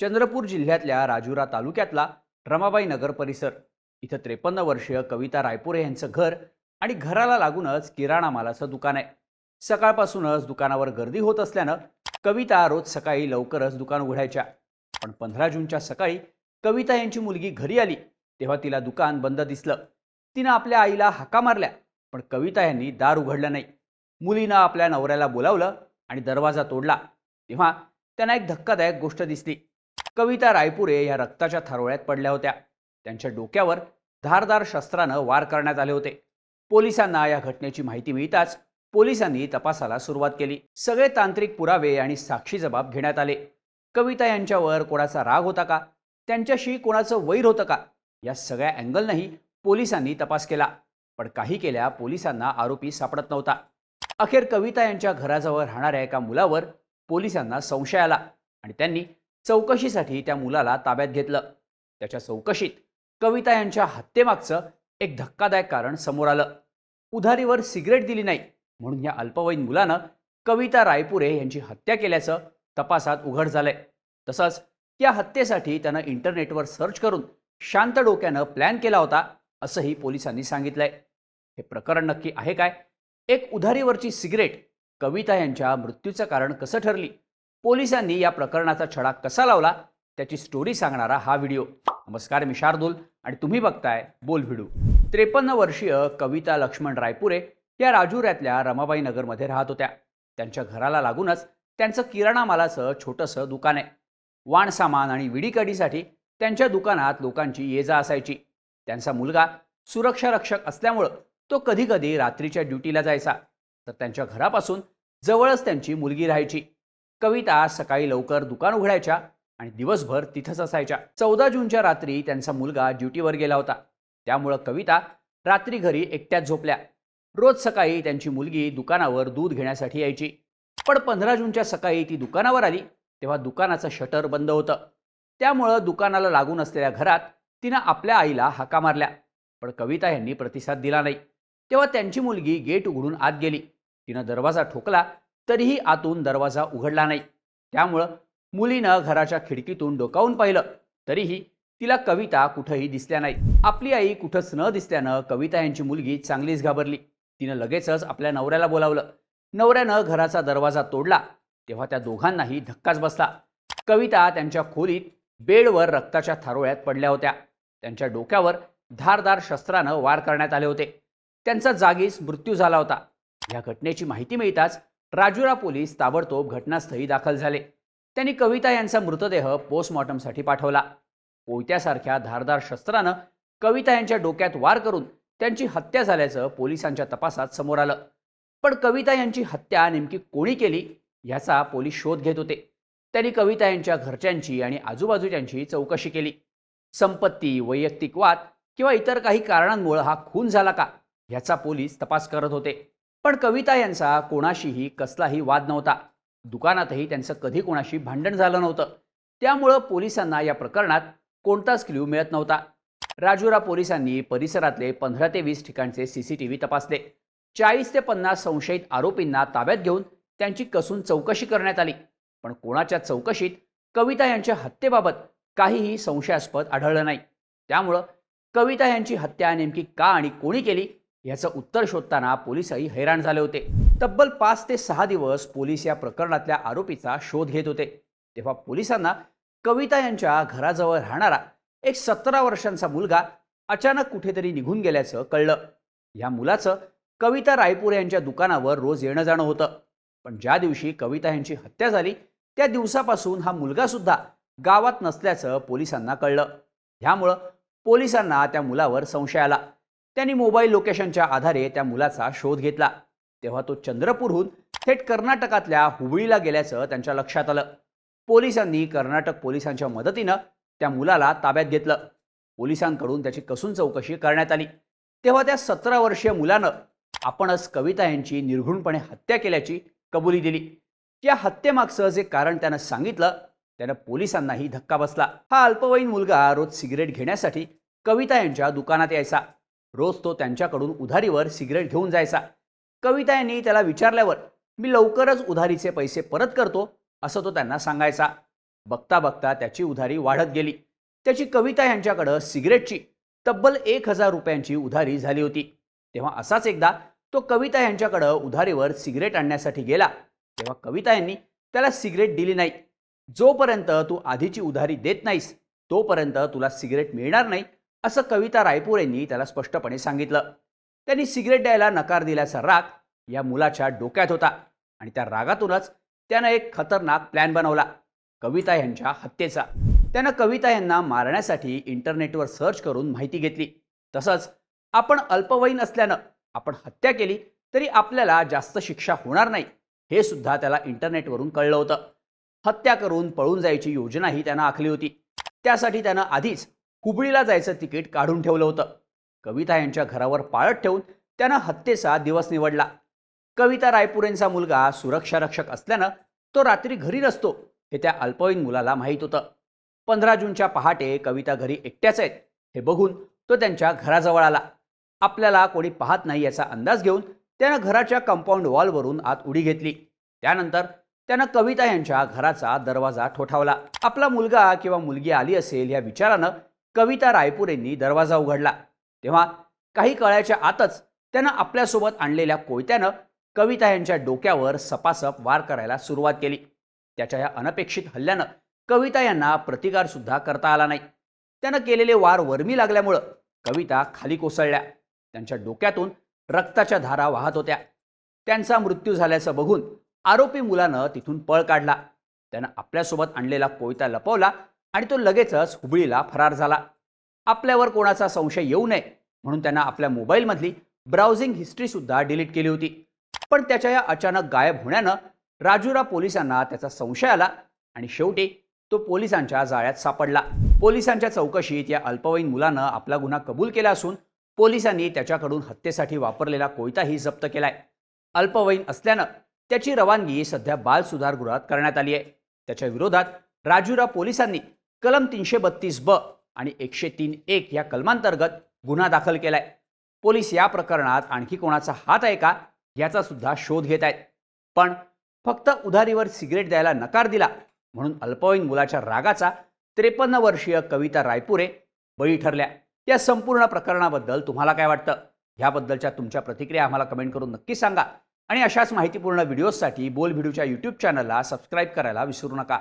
चंद्रपूर जिल्ह्यातल्या राजुरा तालुक्यातला रमाबाई नगर परिसर. इथं त्रेपन्न वर्षीय कविता रायपुरे यांचं घर आणि घराला लागूनच किराणा मालाचं दुकान आहे. सकाळपासूनच दुकानावर गर्दी होत असल्यानं कविता रोज सकाळी लवकरच दुकान उघडायच्या. पण पंधरा जूनच्या सकाळी कविता यांची मुलगी घरी आली तेव्हा तिला दुकान बंद दिसलं. तिनं आपल्या आईला हाका मारल्या पण कविता यांनी दार उघडलं नाही. मुलीनं आपल्या नवऱ्याला बोलावलं आणि दरवाजा तोडला. तेव्हा त्यांना एक धक्कादायक गोष्ट दिसली. कविता रायपुरे या रक्ताच्या थारोळ्यात पडल्या होत्या. त्यांच्या डोक्यावर धारदार शस्त्रानं वार करण्यात आले होते. पोलिसांना या घटनेची माहिती मिळताच पोलिसांनी तपासाला सुरुवात केली. सगळे तांत्रिक पुरावे आणि साक्षी जबाब घेण्यात आले. कविता यांच्यावर कोणाचा राग होता का? त्यांच्याशी कोणाचं वैर होतं का? या सगळ्या अँगलनंही पोलिसांनी तपास केला. पण काही केल्या पोलिसांना आरोपी सापडत नव्हता. अखेर कविता यांच्या घराजवळ राहणाऱ्या एका मुलावर पोलिसांना संशय आला आणि त्यांनी चौकशीसाठी त्या मुलाला ताब्यात घेतलं. त्याच्या चौकशीत कविता यांच्या हत्येमागचं एक धक्कादायक कारण समोर आलं. उधारीवर सिगरेट दिली नाही म्हणून या अल्पवयीन मुलानं कविता रायपुरे यांची हत्या केल्याचं तपासात उघड झालंय. तसंच या हत्येसाठी त्यानं इंटरनेटवर सर्च करून शांत डोक्यानं प्लॅन केला होता असंही पोलिसांनी सांगितलंय. हे प्रकरण नक्की आहे काय? एक उधारीवरची सिगरेट कविता यांच्या मृत्यूचं कारण कसं ठरली? पोलिसांनी या प्रकरणाचा छडा कसा लावला त्याची स्टोरी सांगणारा हा व्हिडिओ नमस्कार मी शार्दूल आणि तुम्ही बघताय बोल व्हिडिओ त्रेपन्न वर्षीय कविता लक्ष्मण रायपुरे या राजुऱ्यातल्या रमाबाई नगरमध्ये राहत होत्या. त्यांच्या घराला लागूनच त्यांचं किराणा मालाचं छोटंसं दुकान आहे. वाण सामान आणि विडीकडीसाठी त्यांच्या दुकानात लोकांची ये जा असायची. त्यांचा मुलगा सुरक्षा रक्षक असल्यामुळं तो कधीकधी रात्रीच्या ड्युटीला जायचा. तर त्यांच्या घरापासून जवळच त्यांची मुलगी राहायची. कविता सकाळी लवकर दुकान उघडायच्या आणि दिवसभर तिथंच असायच्या. चौदा जूनच्या रात्री त्यांचा मुलगा ड्युटीवर गेला होता. त्यामुळं कविता रात्री घरी एकट्याच झोपल्या. रोज सकाळी त्यांची मुलगी दुकानावर दूध घेण्यासाठी यायची. पण पंधरा जूनच्या सकाळी ती दुकानावर आली तेव्हा दुकानाचं शटर बंद होतं. त्यामुळं दुकानाला लागून असलेल्या घरात तिनं आपल्या आईला हाका मारल्या. पण कविता यांनी प्रतिसाद दिला नाही. तेव्हा त्यांची मुलगी गेट उघडून आत गेली. तिनं दरवाजा ठोकला तरीही आतून दरवाजा उघडला नाही. त्यामुळं मुलीनं घराच्या खिडकीतून डोकावून पाहिलं. तरीही तिला कविता कुठंही दिसल्या नाही आपली आई कुठंच न दिसल्यानं कविता यांची मुलगी चांगलीच घाबरली. तिनं लगेचच आपल्या नवऱ्याला बोलावलं. नवऱ्यानं घराचा दरवाजा तोडला. तेव्हा त्या दोघांनाही धक्काच बसला. कविता त्यांच्या खोलीत बेडवर रक्ताच्या थारोळ्यात पडल्या होत्या. त्यांच्या डोक्यावर धारदार शस्त्रानं वार करण्यात आले होते. त्यांचा जागीच मृत्यू झाला होता. या घटनेची माहिती मिळताच राजुरा पोलीस ताबडतोब घटनास्थळी दाखल झाले. त्यांनी कविता यांचा मृतदेह पोस्टमॉर्टमसाठी पाठवला. कोयत्यासारख्या धारदार शस्त्रानं कविता यांच्या डोक्यात वार करून त्यांची हत्या झाल्याचं पोलिसांच्या तपासात समोर आलं. पण कविता यांची हत्या नेमकी कोणी केली याचा पोलीस शोध घेत होते. त्यांनी कविता यांच्या घरच्यांची आणि आजूबाजूच्यांची चौकशी केली. संपत्ती वैयक्तिक वाद किंवा इतर काही कारणांमुळे हा खून झाला का याचा पोलीस तपास करत होते. पण कविता यांचा कोणाशीही कसलाही वाद नव्हता. दुकानातही त्यांचं कधी कोणाशी भांडण झालं नव्हतं. त्यामुळं पोलिसांना या प्रकरणात कोणताच क्ल्यू मिळत नव्हता. राजुरा पोलिसांनी परिसरातले पंधरा ते वीस ठिकाणचे सीसीटीव्ही तपासले. चाळीस ते पन्नास संशयित आरोपींना ताब्यात घेऊन त्यांची कसून चौकशी करण्यात आली. पण कोणाच्या चौकशीत कविता यांच्या हत्येबाबत काहीही संशयास्पद आढळलं नाही. त्यामुळं कविता यांची हत्या नेमकी का आणि कोणी केली याचं उत्तर शोधताना पोलिसही हैराण झाले होते. तब्बल पाच ते सहा दिवस पोलीस या प्रकरणातल्या आरोपीचा शोध घेत होते. तेव्हा पोलिसांना कविता यांच्या घराजवळ राहणारा एक सतरा वर्षांचा मुलगा अचानक कुठेतरी निघून गेल्याचं कळलं. या मुलाचं कविता रायपूर यांच्या दुकानावर रोज येणं जाणं होतं. पण ज्या दिवशी कविता यांची हत्या झाली त्या दिवसापासून हा मुलगा सुद्धा गावात नसल्याचं पोलिसांना कळलं. ह्यामुळं पोलिसांना त्या मुलावर संशय आला. त्यांनी मोबाईल लोकेशनच्या आधारे त्या मुलाचा शोध घेतला. तेव्हा तो चंद्रपूरहून थेट कर्नाटकातल्या हुबळीला गेल्याचं त्यांच्या लक्षात आलं. पोलिसांनी कर्नाटक पोलिसांच्या मदतीनं त्या मुलाला ताब्यात घेतलं. पोलिसांकडून त्याची कसून चौकशी करण्यात आली. तेव्हा त्या सतरा वर्षीय मुलानं आपणच कविता यांची निर्घुणपणे हत्या केल्याची कबुली दिली. या हत्येमागचं जे कारण त्यानं सांगितलं त्यानं पोलिसांनाही धक्का बसला. हा अल्पवयीन मुलगा रोज सिगरेट घेण्यासाठी कविता यांच्या दुकानात यायचा. रोज तो त्यांच्याकडून उधारीवर सिगरेट घेऊन जायचा. कविता यांनी त्याला विचारल्यावर मी लवकरच उधारीचे पैसे परत करतो असं तो त्यांना सांगायचा. बघता बघता त्याची उधारी वाढत गेली. त्याची कविता यांच्याकडं सिगरेटची तब्बल एक हजार रुपयांची उधारी झाली होती. तेव्हा असाच एकदा तो कविता यांच्याकडं उधारीवर सिगरेट आणण्यासाठी गेला. तेव्हा कविता यांनी त्याला सिगरेट दिली नाही. जोपर्यंत तू आधीची उधारी देत नाहीस तोपर्यंत तुला सिगरेट मिळणार नाही. असं कविता रायपूर यांनी त्याला स्पष्टपणे सांगितलं. त्यांनी सिगरेट द्यायला नकार दिल्याचा राग या मुलाच्या डोक्यात होता आणि त्या रागातूनच त्यानं एक खतरनाक प्लॅन बनवला कविता यांच्या हत्येचा. त्यानं कविता यांना मारण्यासाठी इंटरनेटवर सर्च करून माहिती घेतली. तसंच आपण अल्पवयीन असल्यानं आपण हत्या केली तरी आपल्याला जास्त शिक्षा होणार नाही हे सुद्धा त्याला इंटरनेटवरून कळलं होतं. हत्या करून पळून जायची योजनाही त्यानं आखली होती. त्यासाठी त्यानं आधीच हुबळीला जायचं तिकीट काढून ठेवलं होतं. कविता यांच्या घरावर पाळत ठेवून त्यानं हत्येचा दिवस निवडला. कविता रायपुरेंचा मुलगा सुरक्षा रक्षक असल्यानं तो रात्री घरी नसतो हे त्या अल्पवयीन मुलाला माहीत होतं. पंधरा जूनच्या पहाटे कविता घरी एकट्याच आहेत हे बघून तो त्यांच्या घराजवळ आला. आपल्याला कोणी पाहत नाही याचा अंदाज घेऊन त्यानं घराच्या कंपाऊंड वॉलवरून आत उडी घेतली. त्यानंतर त्यानं कविता यांच्या घराचा दरवाजा ठोठावला. आपला मुलगा किंवा मुलगी आली असेल या विचारानं कविता रायपूर यांनी दरवाजा उघडला. तेव्हा काही कळ्याच्या आतच त्यानं आपल्यासोबत आणलेल्या कोयत्यानं कविता यांच्या डोक्यावर सपासप वार करायला सुरुवात केली. त्याच्या या अनपेक्षित हल्ल्यानं कविता यांना प्रतिकार सुद्धा करता आला नाही. त्यानं केलेले वार वर्मी लागल्यामुळं कविता खाली कोसळल्या. त्यांच्या डोक्यातून रक्ताच्या धारा वाहत होत्या. त्यांचा मृत्यू झाल्याचं बघून आरोपी मुलानं तिथून पळ काढला. त्यानं आपल्यासोबत आणलेला कोयता लपवला आणि तो लगेचच हुबळीला फरार झाला. आपल्यावर कोणाचा संशय येऊ नये म्हणून त्यांना आपल्या मोबाईलमधली ब्राउझिंग हिस्ट्रीसुद्धा डिलीट केली होती. पण त्याच्या या अचानक गायब होण्यानं राजुरा पोलिसांना त्याचा संशय आला आणि शेवटी तो पोलिसांच्या जाळ्यात सापडला. पोलिसांच्या चौकशीत या अल्पवयीन मुलानं आपला गुन्हा कबूल केला असून पोलिसांनी त्याच्याकडून हत्येसाठी वापरलेला कोयताही जप्त केलाय. अल्पवयीन असल्यानं त्याची रवानगी सध्या बाल सुधारगृहात करण्यात आली आहे. त्याच्या विरोधात राजुरा पोलिसांनी कलम तीनशे बत्तीस ब आणि एकशे तीन एक या कलमांतर्गत गुन्हा दाखल केलाय. पोलीस या प्रकरणात आणखी कोणाचा हात आहे का याचा सुद्धा शोध घेत आहेत. पण फक्त उधारीवर सिगरेट द्यायला नकार दिला म्हणून अल्पवयीन मुलाच्या रागाचा त्रेपन्न वर्षीय कविता रायपुरे बळी ठरल्या. या संपूर्ण प्रकरणाबद्दल तुम्हाला काय वाटतं? ह्याबद्दलच्या तुमच्या प्रतिक्रिया आम्हाला कमेंट करून नक्की सांगा. आणि अशाच माहितीपूर्ण व्हिडिओजसाठी बोल व्हिडिओच्या यूट्यूब चॅनलला सबस्क्राईब करायला विसरू नका.